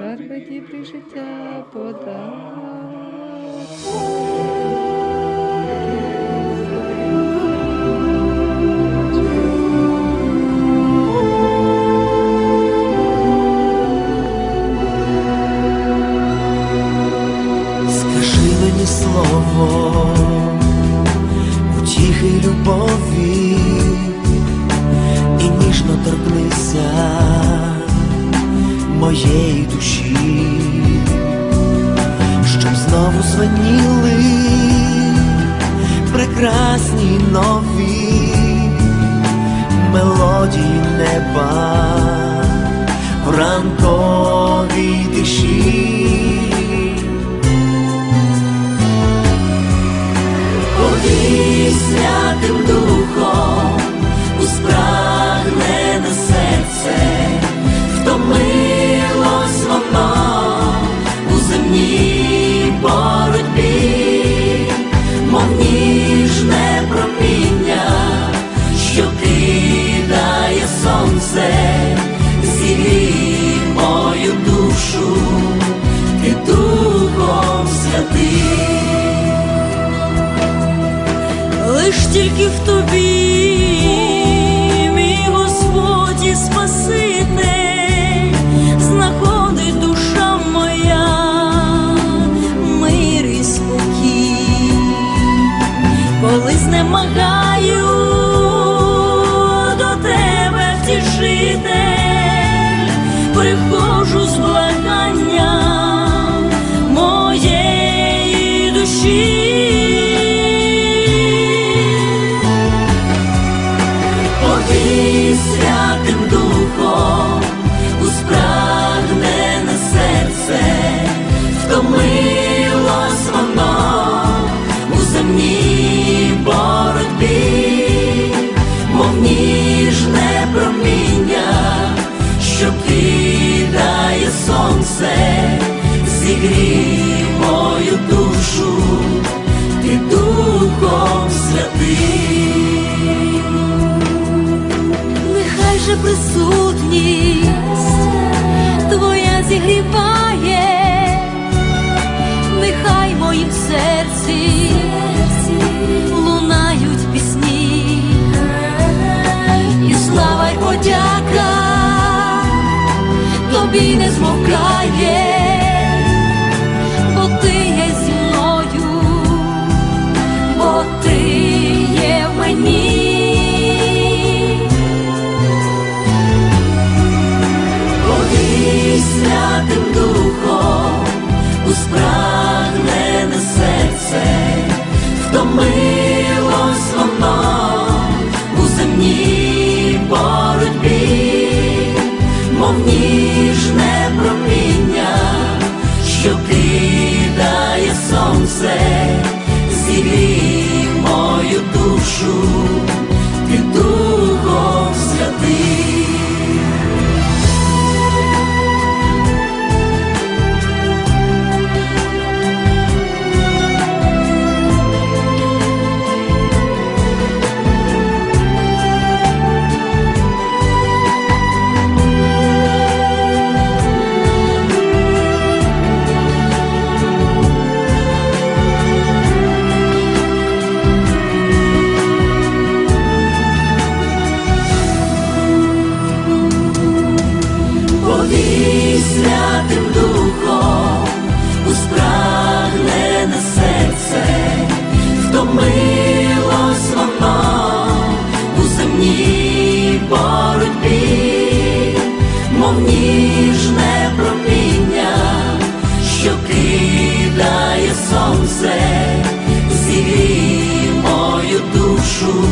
скарби дібрі життя подай. Знову звеніли прекрасні нові мелодії неба. В ніжне проміння, що кидає сонце, зігрій мою душу, ти духом святим. Лиш тільки в тобі, святим духом у спрагнене серце, втомилось воно у земній боротьбі, мов ніжне проміння, що кидає сонце, зігрій присутність твоя зігріває, нехай моїм серці лунають пісні, і слава й подяка тобі не змовкає. втомилась вона у земній боротьбі, мов ніжне проміння, що кидає сонце, зігрій мою душу, ти душу. truth.